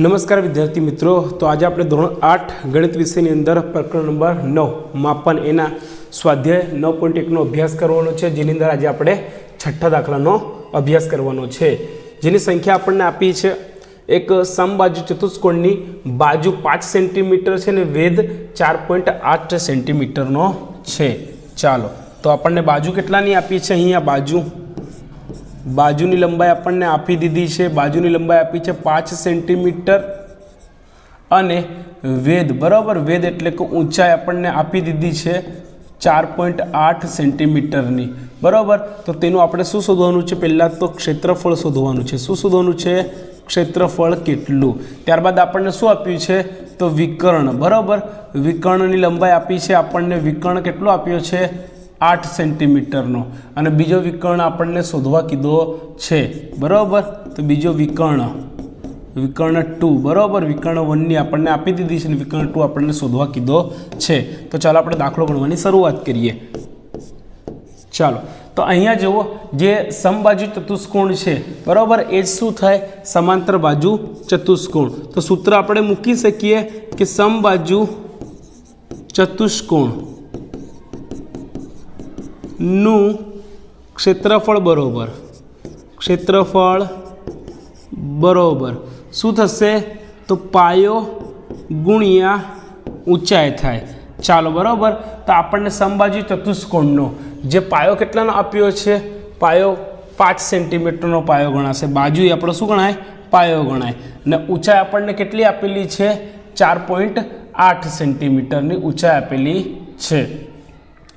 નમસ્કાર વિદ્યાર્થી મિત્રો. તો આજે આપણે ધોરણ આઠ ગણિત વિષયની અંદર પ્રકરણ નંબર નવ, માપન એના સ્વાધ્યાય નવ પોઈન્ટ એકનો અભ્યાસ કરવાનો છે, જેની અંદર આજે આપણે છઠ્ઠા દાખલાનો અભ્યાસ કરવાનો છે. જેની સંખ્યા આપણને આપી છે, એક સમબાજુ ચતુષ્કોણની બાજુ પાંચ સેન્ટીમીટર છે ને વેધ ચાર પોઈન્ટ આઠ સેન્ટીમીટરનો છે. ચાલો, તો આપણને બાજુ કેટલાની આપી છે? અહીંયા બાજુ બાજુની લંબાઈ આપણને આપી દીધી છે. બાજુની લંબાઈ આપી છે પાંચ સેન્ટીમીટર અને વેદ, બરાબર? વેદ એટલે કે ઊંચાઈ આપણને આપી દીધી છે ચાર પોઈન્ટ આઠ સેન્ટીમીટરની. બરાબર? તો તેનું આપણે શું શોધવાનું છે? પહેલાં તો ક્ષેત્રફળ શોધવાનું છે. શું શોધવાનું છે? ક્ષેત્રફળ કેટલું? ત્યારબાદ આપણને શું આપ્યું છે? તો વિકર્ણ. બરાબર? વિકર્ણની લંબાઈ આપી છે આપણને. વિકર્ણ કેટલો આપ્યો છે? આઠ સેન્ટીમીટરનો. અને બીજો વિકર્ણ આપણને શોધવા કીધો છે. બરાબર? તો બીજો વિકર્ણ. વિકર્ણ ટુ. બરાબર? વિકર્ણ વનની આપણને આપી દીધી છે અને વિકર્ણ ટુ આપણને શોધવા કીધો છે. તો ચાલો આપણે દાખલો ગણવાની શરૂઆત કરીએ. ચાલો. તો અહીંયા જુઓ, જે સમબાજુ ચતુષ્કોણ છે. બરાબર? એ જ શું થાય? સમાંતર બાજુ ચતુષ્કોણ. તો સૂત્ર આપણે મૂકી શકીએ કે સમબાજુ ચતુષ્કોણ. નું ક્ષેત્રફળ બરોબર. ક્ષેત્રફળ બરોબર. શું થશે? તો પાયો ગુણ્યા ઊંચાઈ થાય. ચાલો, બરાબર? તો આપણને સમબાજુ ચતુષ્કોણનો જે પાયો કેટલાનો આપ્યો છે? પાયો પાંચ સેન્ટીમીટરનો પાયો ગણાશે. બાજુ આપણો શું ગણાય? પાયો ગણાય. ને ઊંચાઈ આપણને કેટલી આપેલી છે? ચાર પોઈન્ટ આઠ સેન્ટીમીટરની ઊંચાઈ આપેલી છે.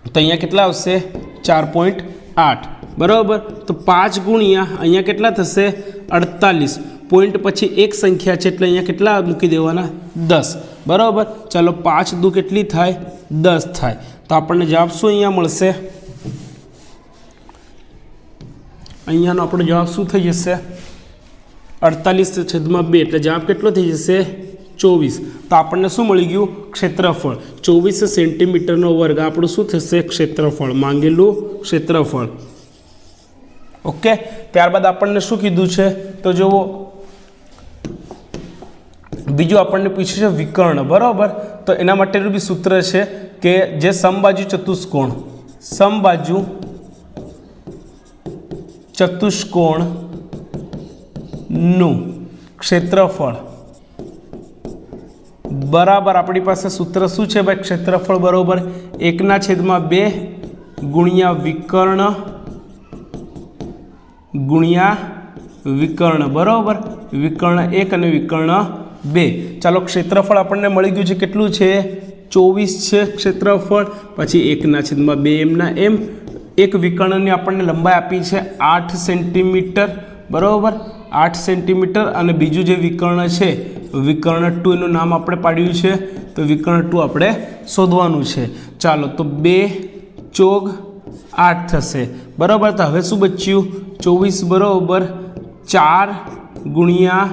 તો અહીંયા કેટલા આવશે? ચાર પોઈન્ટ આઠ. બરાબર? તો પાંચ ગુણ્યા અહીંયા કેટલા થશે? અડતાલીસ. પોઈન્ટ પછી એક સંખ્યા છે એટલે અહીંયા કેટલા મૂકી દેવાના? દસ. બરાબર? ચાલો પાંચ દુ કેટલી થાય? દસ થાય. તો આપણને જવાબ શું અહીંયા મળશે? અહીંયાનો આપણો જવાબ શું થઈ જશે? અડતાલીસ છેદમાં બે. એટલે જવાબ કેટલો થઈ જશે? ચોવીસ. તો આપણને શું મળી ગયું? ક્ષેત્રફળ. ચોવીસ સેન્ટીમીટરનો વર્ગ. આપણું શું થશે? ક્ષેત્રફળ. માંગેલું ક્ષેત્રફળ. ઓકે? ત્યારબાદ આપણને શું કીધું છે? તો જુઓ. બીજું આપણને પૂછ્યું છે વિકર્ણ. બરાબર? તો એના માટેનું બી સૂત્ર છે કે જે સમબાજુ ચતુષ્કોણ. સમબાજુ ચતુષ્કોણનું ક્ષેત્રફળ. બરાબર આપણી પાસે સૂત્ર શું છે ભાઈ? ક્ષેત્રફળ બરાબર એકના છેદમાં બે ગુણ્યા વિકર્ણ ગુણ્યા વિકર્ણ. બરાબર? વિકર્ણ એક અને વિકર્ણ બે. ચાલો ક્ષેત્રફળ આપણને મળી ગયું છે કેટલું છે? ચોવીસ છે ક્ષેત્રફળ. પછી એકના છેદમાં બે એમના એમ. એક વિકર્ણની આપણને લંબાઈ આપી છે આઠ સેન્ટીમીટર. બરાબર? આઠ સેન્ટીમીટર અને બીજું જે વિકર્ણ છે વિકર્ણ ટુ એનું નામ આપણે પાડ્યું છે. તો વિકર્ણ ટુ આપણે શોધવાનું છે. ચાલો, તો બે ચોગ આઠ થશે. બરાબર? તો હવે શું બચ્યું? ચોવીસ બરાબર ચાર ગુણ્યા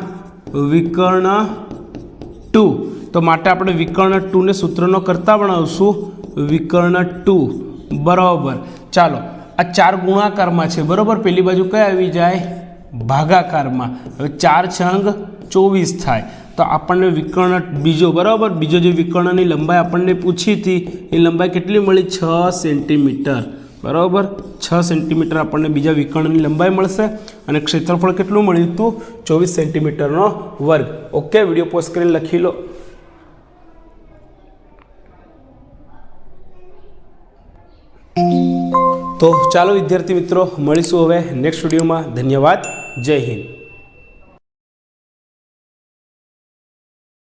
વિકર્ણ ટુ. તો માટે આપણે વિકર્ણ ટુને સૂત્રનો કરતા બનાવશું. વિકર્ણ ટુ. બરાબર. ચાલો, આ ચાર ગુણાકારમાં છે. બરાબર? પેલી બાજુ કઈ આવી જાય? ભાગાકારમાં. હવે ચાર છંગ ચોવીસ થાય. તો આપણને વિકર્ણ બીજો, બરાબર? બીજો જે વિકર્ણની લંબાઈ આપણને પૂછી હતી, એ લંબાઈ કેટલી મળી? છ સેન્ટીમીટર. બરાબર? છ સેન્ટીમીટર આપણને બીજા વિકર્ણની લંબાઈ મળશે. અને ક્ષેત્રફળ કેટલું મળ્યું હતું? ચોવીસ સેન્ટીમીટરનો વર્ગ. ઓકે, વીડિયો પોસ્ટ કરીને લખી લો. તો ચાલો વિદ્યાર્થી મિત્રો, મળીશું હવે નેક્સ્ટ વિડીયોમાં. ધન્યવાદ. જય હિન્દ.